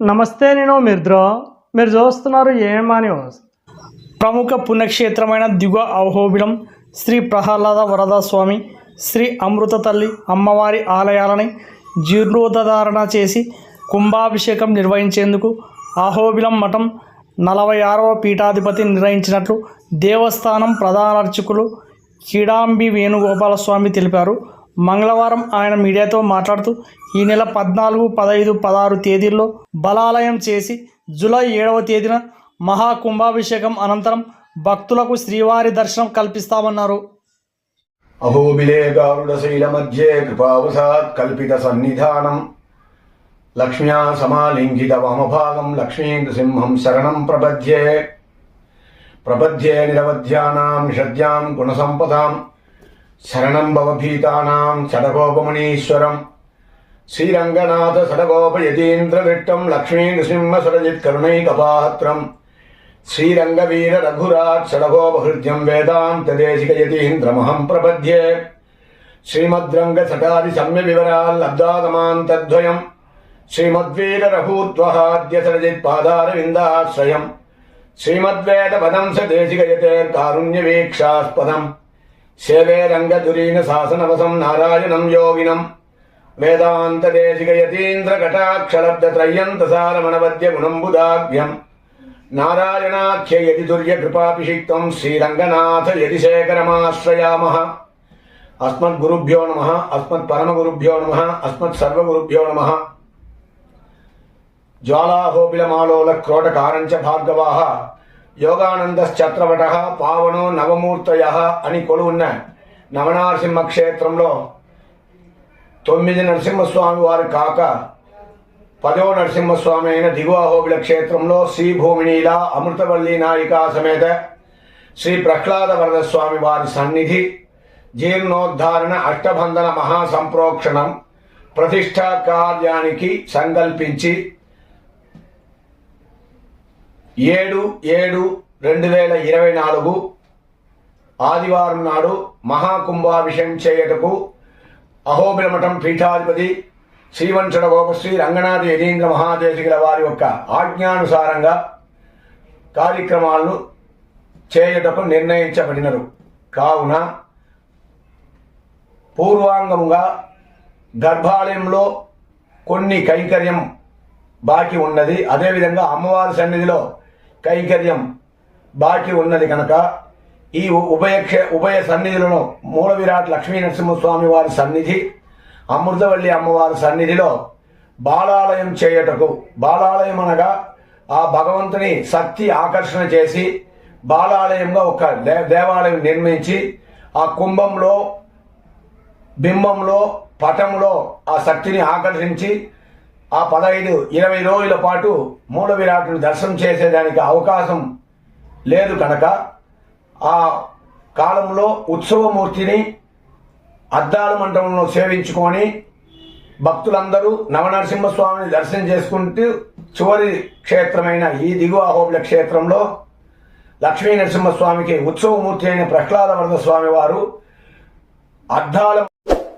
నమస్తే నేను మిర్ద్రో. మీరు చూస్తున్నారు ఏమా న్యూస్. ప్రముఖ పుణ్యక్షేత్రమైన దిగువ అహోబిలం శ్రీ ప్రహ్లాద వరద స్వామి శ్రీ అమృత తల్లి అమ్మవారి ఆలయాలని జీర్ణోద్ధరణ చేసి కుంభాభిషేకం నిర్వహించేందుకు అహోబిలం మఠం నలభై ఆరవ పీఠాధిపతి నిర్వహించినట్లు దేవస్థానం ప్రధాన అర్చకులు కిడాంబి వేణుగోపాలస్వామి తెలిపారు. మంగళవారం ఆయన మీడియాతో మాట్లాడుతూ ఈ నెల పద్నాలుగు పదహైదు పదహారు తేదీల్లో బలాలయం చేసి జూలై ఏడవ తేదీన మహాకుంభాభిషేకం అనంతరం భక్తులకు శ్రీవారి దర్శనం కల్పిస్తామన్నారు. అహోబిలే కల్పిత సన్నిధానం. లక్ష్మ్యా సమాలింగిత వామభాగం లక్ష్మీంద్రసింహం శరణం ప్రపద్యే. ప్రపద్యే నిరవధ్యానాం నిషద్యాం గుణసంపదాం. சரணம் பவபீதானாம் சடகோபமணீஸ்வரம் ஸ்ரீரங்கநாத சடகோப யதீந்திர விட்டம் லக்ஷ்மீ நிருசிம்ம சடஜித் கருணை கபாத்திரம். ஸ்ரீரங்க வீர ரகுராஜ் சடகோபஹிருத்யம் வேதாந்த தேசிக யதீந்திரமகம் பிரபத்யே ஸ்ரீமத்ரங்க சடாதி சம்ய விவரால் அப்தாகமாந்தத்வயம் ஸ்ரீமத்வீர ரகூத்வஹாத்ய சடஜித் பாதாரவிந்தாசிரயம் ஸ்ரீமத்வேத பதம் ச தேசிகயதே காருண்ய வீக்ஷாஸ்பதம் రంగదురీన శాసనవసం నారాయణం యోగినం. వేదాంతదేశికయతీంద్ర కటాక్షలబ్ద త్రయ్యంతసారమణవద్య గుణంబుదాభ్యం నారాయణాఖ్య యది దుర్య కృపాభిషిక్తం శ్రీరంగనాథ యది శేఖరమాశ్రయామః. అస్మద్గురుభ్యో నమ అస్మత్ పరమగురుభ్యో నమ అస్మత్ సర్వగురుభ్యో నమ. జ్వాలాహోబిలమాలోల క్రోటకారంచ భార్గవాః యోగానందశ్చత్రవట పావనో నవమూర్తయ అని కొలువున్న నవనారసింహ క్షేత్రంలో తొమ్మిది నరసింహస్వామి వారు కాక పదో నరసింహస్వామి అయిన దిగువహోబిల క్షేత్రంలో శ్రీ భూమినీల అమృతవల్లి నాయికా సమేత శ్రీ ప్రహ్లాద వరదస్వామి వారి సన్నిధి జీర్ణోద్ధారణ అష్టబంధన మహాసంప్రోక్షణం ప్రతిష్టా కార్యానికి సంకల్పించి ఏడు ఏడు రెండు వేల ఇరవై నాలుగు ఆదివారం నాడు మహాకుంభాభిషేకం చేయటకు అహోబిలమఠం పీఠాధిపతి శ్రీవంశడ గోపశ్రీ రంగనాథ యతీంద్ర మహాదేశికుల వారి యొక్క ఆజ్ఞానుసారంగా కార్యక్రమాలను చేయుటకు నిర్ణయించబడినరు. కావున పూర్వాంగముగా గర్భాలయంలో కొన్ని కైంకర్యం బాకీ ఉన్నది. అదేవిధంగా అమ్మవారి సన్నిధిలో కైంకర్యం బాకీ ఉన్నది కనుక ఈ ఉభయక్ష ఉభయ సన్నిధులను మూల విరాట్ లక్ష్మీ నరసింహస్వామి వారి సన్నిధి అమృతవల్లి అమ్మవారి సన్నిధిలో బాలాలయం చేయుటకు బాలాలయం అనగా ఆ భగవంతుని శక్తి ఆకర్షణ చేసి బాలాలయంగా ఒక దేవాలయం నిర్మించి ఆ కుంభంలో బింబంలో పటంలో ఆ శక్తిని ఆకర్షించి ఆ పదహైదు ఇరవై రోజుల పాటు మూల విరాటును దర్శనం చేసేదానికి అవకాశం లేదు కనుక ఆ కాలంలో ఉత్సవమూర్తిని అద్దాల మండపంలో సేవించుకొని భక్తులందరూ నవనరసింహస్వామిని దర్శనం చేసుకుంటూ చివరి క్షేత్రమైన ఈ దిగువ అహోబిల క్షేత్రంలో లక్ష్మీ నరసింహస్వామికి ఉత్సవమూర్తి అయిన ప్రహ్లాద వరద స్వామి వారు అద్దాల